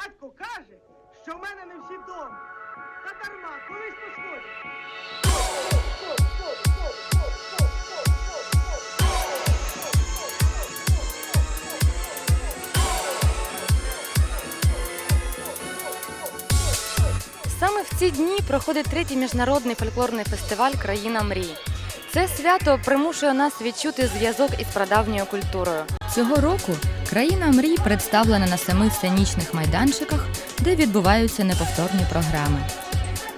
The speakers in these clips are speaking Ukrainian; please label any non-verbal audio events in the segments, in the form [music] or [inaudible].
Батько каже, що в мене не всі вдома. Та дарма, колись то. Саме в ці дні проходить третій міжнародний фольклорний фестиваль Країна мрій. Це свято примушує нас відчути зв'язок із прадавньою культурою. Цього року країна мрій представлена на семи сценічних майданчиках, де відбуваються неповторні програми.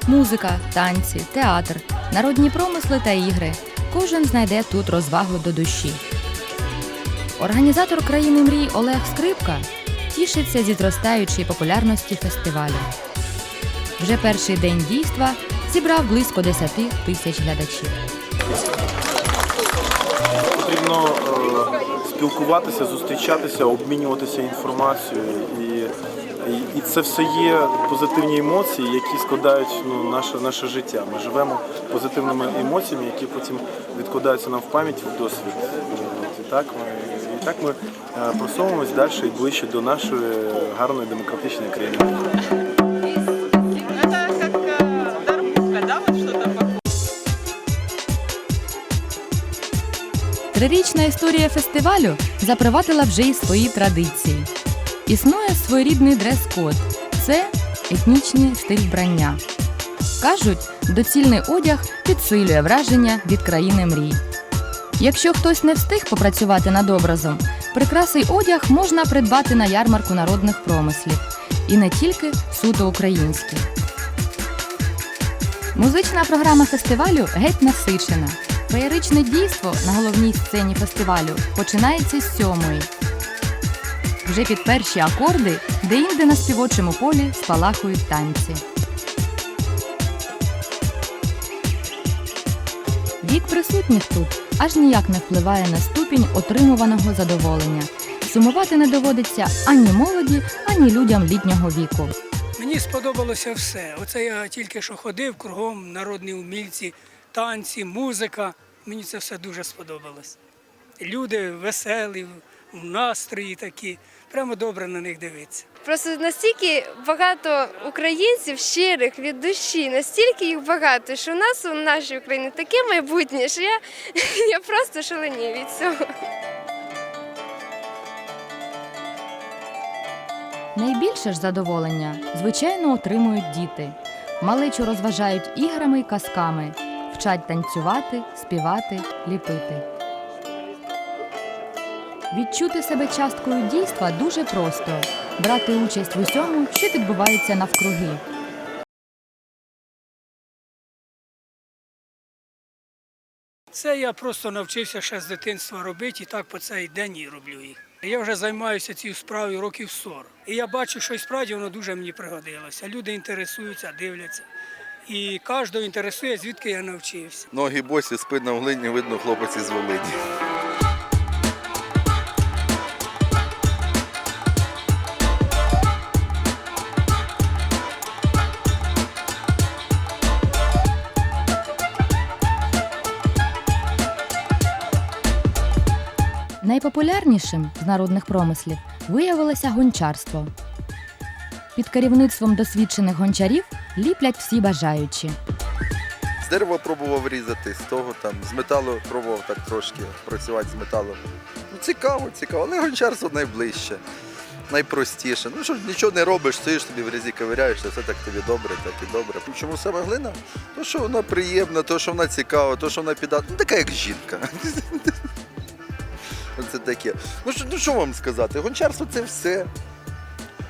Музика, танці, театр, народні промисли та ігри. Кожен знайде тут розвагу до душі. Організатор країни мрій Олег Скрипка тішиться зі зростаючої популярності фестивалю. Вже перший день дійства зібрав близько 10 тисяч глядачів. Спілкуватися, зустрічатися, обмінюватися інформацією. І, і, і це все є позитивні емоції, які складають ну, наше, наше життя. Ми живемо позитивними емоціями, які потім відкладаються нам в пам'ять в досвід. І так ми, і так ми е, просовуємось далі і ближче до нашої гарної демократичної країни. Трирічна історія фестивалю заприватила вже й свої традиції. Існує своєрідний дрес-код це етнічний стиль вбрання. Кажуть, доцільний одяг підсилює враження від країни мрій. Якщо хтось не встиг попрацювати над образом, прикрасий одяг можна придбати на ярмарку народних промислів і не тільки суто український. Музична програма фестивалю геть насичена. Феєричне дійство на головній сцені фестивалю починається з сьомої. Вже під перші акорди, де інде на співочому полі спалахують танці. Вік присутніх тут аж ніяк не впливає на ступінь отримуваного задоволення. Сумувати не доводиться ані молоді, ані людям літнього віку. Мені сподобалося все. Оце я тільки що ходив кругом народні умільці, танці, музика. Мені це все дуже сподобалось. Люди веселі, в настрої такі. Прямо добре на них дивитися. Просто настільки багато українців щирих від душі, настільки їх багато, що в нас у нашій Україні таке майбутнє, що я, [laughs] я просто шаленію від цього. Найбільше ж задоволення, звичайно, отримують діти. Малечу розважають іграми й казками, вчать танцювати, співати, ліпити. Відчути себе часткою дійства дуже просто брати участь в усьому, що відбувається навкруги. Це я просто навчився ще з дитинства робити і так по цей день і роблю їх. Я вже займаюся цією справою років 40. І я бачу, що і справді воно дуже мені пригодилося. Люди інтересуються, дивляться. І кожного інтересує, звідки я навчився. Ноги босі, спина в глині, видно хлопець із Волині. Найпопулярнішим з народних промислів виявилося гончарство. Під керівництвом досвідчених гончарів ліплять всі бажаючі. З дерева пробував різати, з того там, з металу пробував так трошки працювати з металом. Ну, цікаво, цікаво, але гончарство найближче, найпростіше. Ну що нічого не робиш, стоїш собі в різі ковиряєшся, все так тобі добре, так і добре. Чому саме глина? То, що вона приємна, то, що вона цікава, то, що вона піддатна. Ну, така як жінка. [laughs] Це таке. Ну що, ну що вам сказати? Гончарство це все.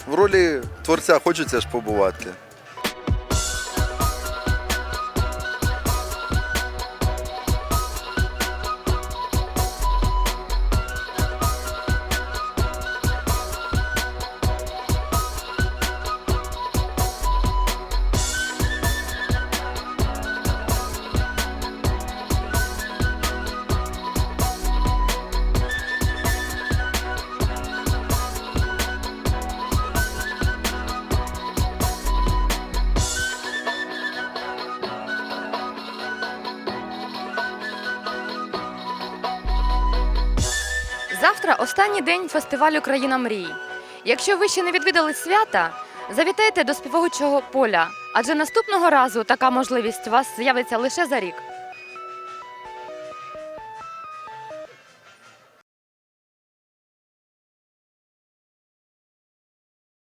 В ролі творця хочеться ж побувати. Завтра останній день фестивалю Країна мрій. Якщо ви ще не відвідали свята, завітайте до співогучого поля, адже наступного разу така можливість у вас з'явиться лише за рік.